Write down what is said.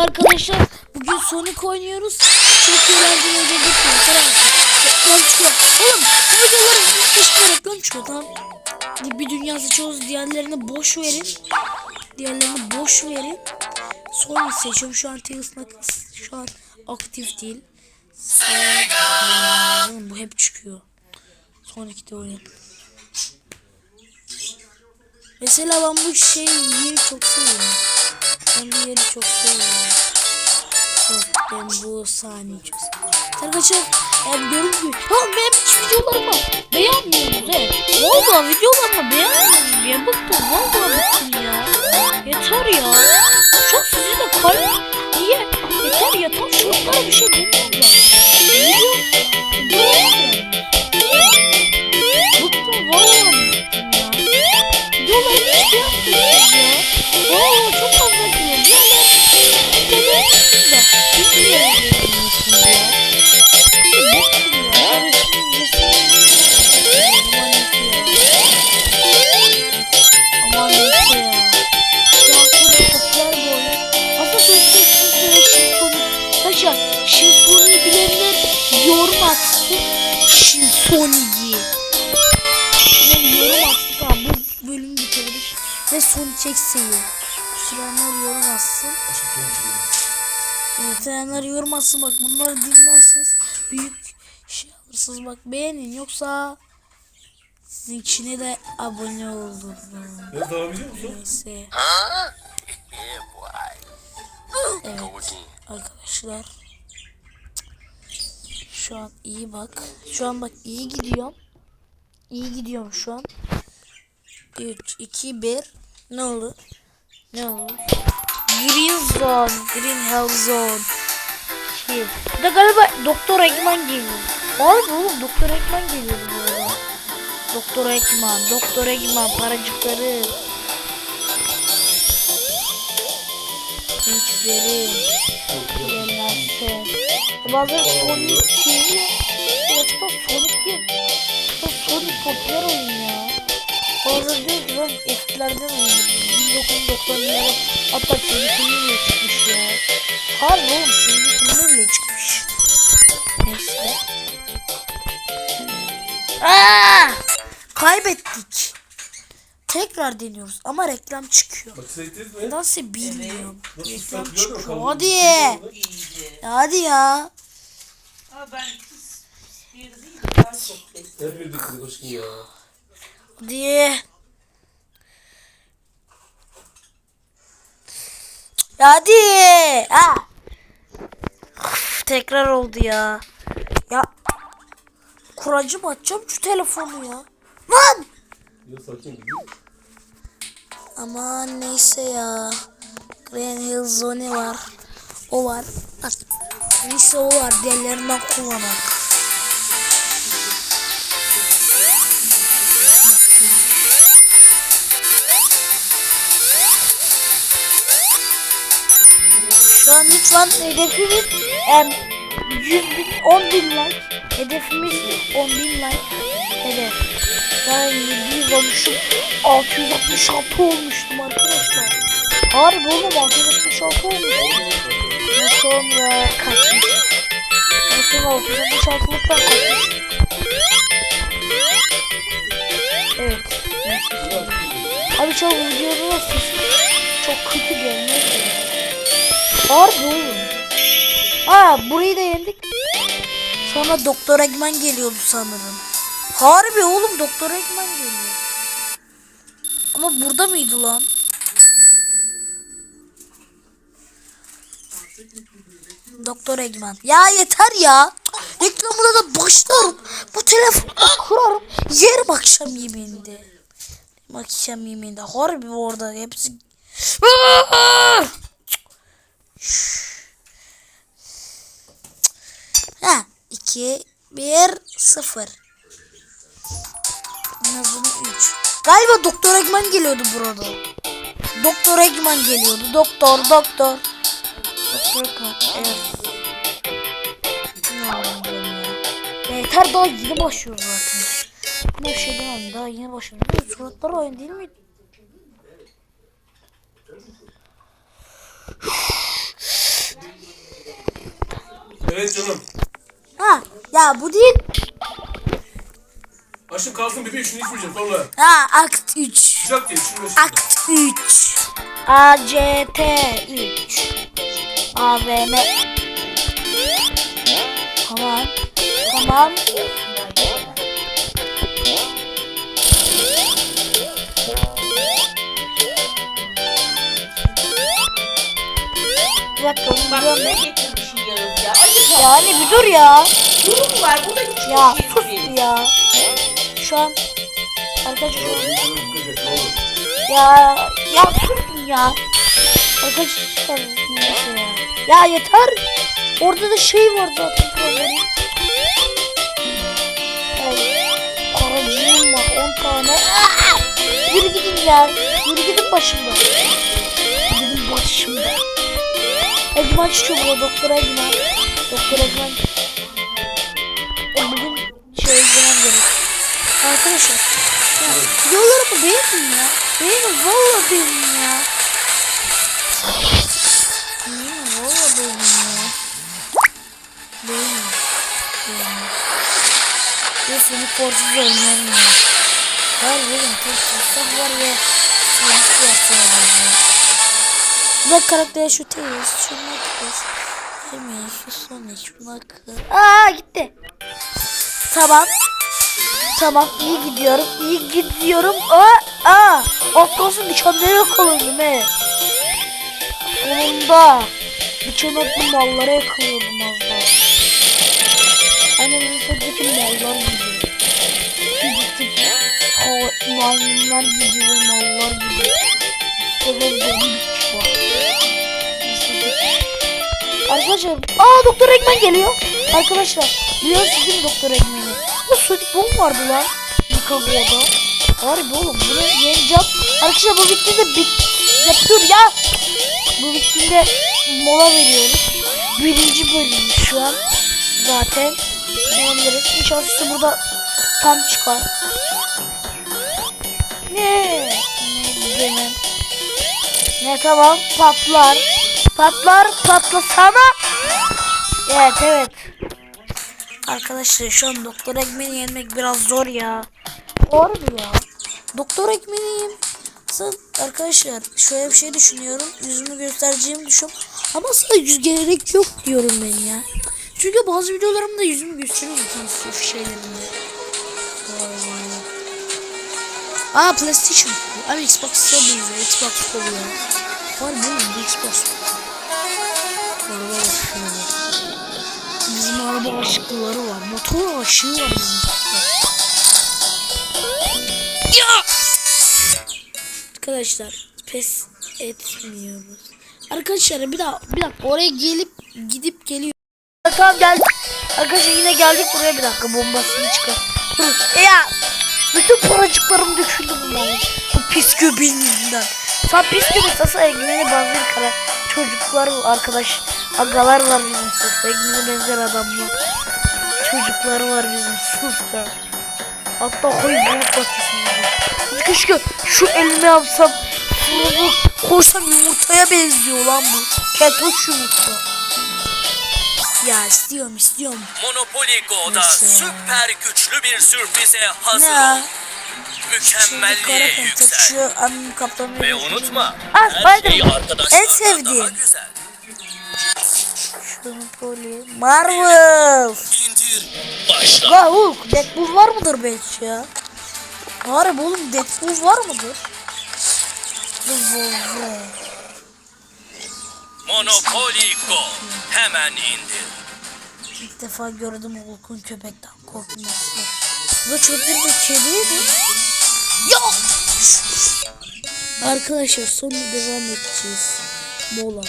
Arkadaşlar bugün Sonic oynuyoruz. Çok eğlenceli olacak Reklam çıkıyor. Oğlum bu videoların başında reklam çıkıyor. Bir- dünya seçiyoruz. Diğerlerini boş verin. Diğerlerini boş verin. Sonic seçiyorum. Şu an Tails Knuckles şu an aktif değil. Oğlum bu hep çıkıyor. Sonic'te oyun. Mesela ben bu şey yeri çok seviyorum. Ben bu yeri çok seviyorum. Evet, ben bu sahneyi çok seviyorum. Arkadaşlar yani gibi Oğlum benim hiç videolarımı beğenmiyorsunuz he. Valla videolarımı beğenmiyorsunuz ya. Bıktım valla bıktım ya. Yeter ya. Çok sizi de kalp. Niye? Yeter ya. Tam şurada bir şey demiyorum ya. Video. Bıktım valla bıktım ya. Videolarımı hiç beğenmiyorsunuz ya. Valla çok Symphony'yi. Ve yorum atsın. Tamam bu bölüm bitirir. Ve Sonic X'eyi. Sürenler yorum atsın. Evet, Sürenler yorum atsın. Bak bunları dinlerseniz büyük şey alırsınız. Bak beğenin yoksa sizin içine de abone olun. Ya daha biliyor musun? Neyse. Evet arkadaşlar. Şu an iyi bak. Şu an bak iyi gidiyorum. İyi gidiyorum şu an. 3, 2, 1. Ne oldu? Ne oldu? Green Zone. Green Hell Zone. Şey. Bir de galiba Doktor Eggman geliyor. Harbi oğlum Doktor Eggman geliyor bu arada. Doktor Eggman, Doktor Eggman paracıkları. Gençleri. Bazen Sonic şeyi. Gerçekten Sonic diye. Sonic popüler oyun ya. Bazen diyor ki ben eskilerden oynadım. 1990'lara hatta çizgi filmi bile çıkmış ya. Harbi oğlum çizgi filmi bile çıkmış. Neyse. Aa! Kaybettik. Tekrar deniyoruz ama reklam çıkıyor. Nasıl bilmiyorum. Reklam çıkıyor. Hadi. iyice. Hadi ya. Ama ben kız bir değil daha çok bekliyorum. Hep bir dikkat aşkım ya. Hadi. Hadi. Ha. Üf, tekrar oldu ya. Ya. Kuracı mı açacağım şu telefonu ya. Lan. Ya sakin gibi. Aman neyse ya. Green Hill Zone var. O var. Artık Neyse o var. Diğerlerinden kullanak. Şu an lütfen hedefimiz em, 100 bin, 10 bin like. Hedefimiz 10 bin like. Hedef. Ben 713'üm 666 olmuştum arkadaşlar. Harbi oğlum 666 olmuştum. Ve sonra kaçmış. Ve sonra 666'lıktan kaçmış. Evet. Abi çok videonun sesi çok kötü gelmiyor. Harbi oğlum. Aa burayı da yendik. Sonra Doktor Eggman geliyordu sanırım. Harbi oğlum Doktor Eggman geliyor. Ama burada mıydı lan? Doktor Eggman. Ya yeter ya. Reklamına da başlarım. Bu telefonu kurarım. Yerim akşam yemeğinde. Akşam yemeğinde. Harbi orada hepsi. Ha, 2 1 0. Nazım 3. Galiba Doktor Eggman geliyordu burada. Doktor Eggman geliyordu. Doktor, doktor. Yeter daha yeni başlıyor zaten. Ne şey demem daha yeni başlıyor. Ne suratları oyun değil mi? Evet canım. Ha ya bu değil. Aşkım kalsın bebeğim şunu içmeyeceğim sonra. Ha akt 3. Sıcak diye içilme şimdi. Akt 3. A C T 3. A V M. Tamam. Tamam. Bir dakika onu Bak biliyorum ne ben. Yağız ya. Acı Yani bir dur ya. Durum var. Burada hiç Ya şey sus değil. ya. Şu an arkadaşlar ya ya susun ya. Arkadaşlar neyse ya. Ya yeter. Orada da şey var zaten problem. Ay, Karacığım var 10 tane. Yürü gidin ya. Yürü gidin başımda. Gidin başımda. Egman çıkıyor bu doktor Egman. Doktor Egman. E, bugün şey izlemem gerek. Arkadaşlar. Ya, videolarımı beğenin ya. Beğenin valla beğenin ya. Beğenin valla beğenin ya. Beğenin. Beğenin. Neyse bir korkusuz oynuyorum ya. Var benim fırsat var ve silahlı yapacağım ya. Bu karakter şu tez, şuna kız. Demeyin şu son hiç buna kız. Aa gitti. Tamam. Tamam iyi gidiyorum. iyi gidiyorum. Aa, aa. Az kalsın nişanları yakalıyordum he. Sonunda. Nişan atlı mallara yakalıyordum az daha. Aynen bizim soldaki mallar gibi. Fizikteki maymunlar gibi ve mallar gibi. Bir kişi var. Arkadaşlar, aa Doktor Ekmen geliyor. Arkadaşlar, biliyorsunuz değil mi Doktor Ekmen'i? Bu Sonic Boom vardı lan. Chicago'da. Harbi oğlum bunu yeneceğim. Arkadaşlar bu bittiğinde bit... Ya dur ya. Bu bittiğinde mola veriyoruz. Birinci bölüm şu an. Zaten. Denebiliriz. İnşallah size burada tam çıkar. Ne? Ne demem. Ne tamam patlar. Patlar patlasana. Evet evet. Arkadaşlar şu an doktor ekmeğini yenmek biraz zor ya. Doğru mu ya? Doktor ekmeğiyim. Sen arkadaşlar şöyle bir şey düşünüyorum. Yüzümü göstereceğimi düşünüyorum. Ama sana yüz gerek yok diyorum ben ya. Çünkü bazı videolarımda yüzümü gösteriyorum tansiyon şeylerinde. Aa PlayStation. Abi Xbox'a benziyor. Xbox kolu ya. Var bu Xbox? Araba şöyle. Bizim araba aşıkları var. Motor aşığı var bizim. Arkadaşlar pes etmiyoruz. Arkadaşlar bir daha bir dakika oraya gelip gidip geliyor. Tamam geldik. Arkadaşlar yine geldik buraya bir dakika bombasını çıkar. Dur. E ya bütün paracıklarım döküldü bunların. Bu pis göbeğin yüzünden. Sen pis göbek nasıl Egmen'e benzer kara çocuklar arkadaş agalar var bizim sınıfta. Egmen'e benzer adamlar. Çocuklar var bizim sınıfta. Hatta koy bulut bahçesinde. Keşke şu elime yapsam bunu koysam yumurtaya benziyor lan bu. Ketoş yumurta. Ya istiyorum istiyorum. Monopoly Go'da Neyse süper güçlü bir sürprize hazır ya? ol. Mükemmelliğe yüksel. şu. Ve unutma Ah, her şey sevdiğim. daha güzel. Poli. Marvel. Ya Hulk. Deadpool var mıdır belki ya? Harbi oğlum Deadpool var mıdır? Monopoly Go. Hemen indir. İlk defa gördüm Hulk'un köpekten korkması. Bu çöpleri kediydi. Yok. Arkadaşlar sonra devam edeceğiz. Mola.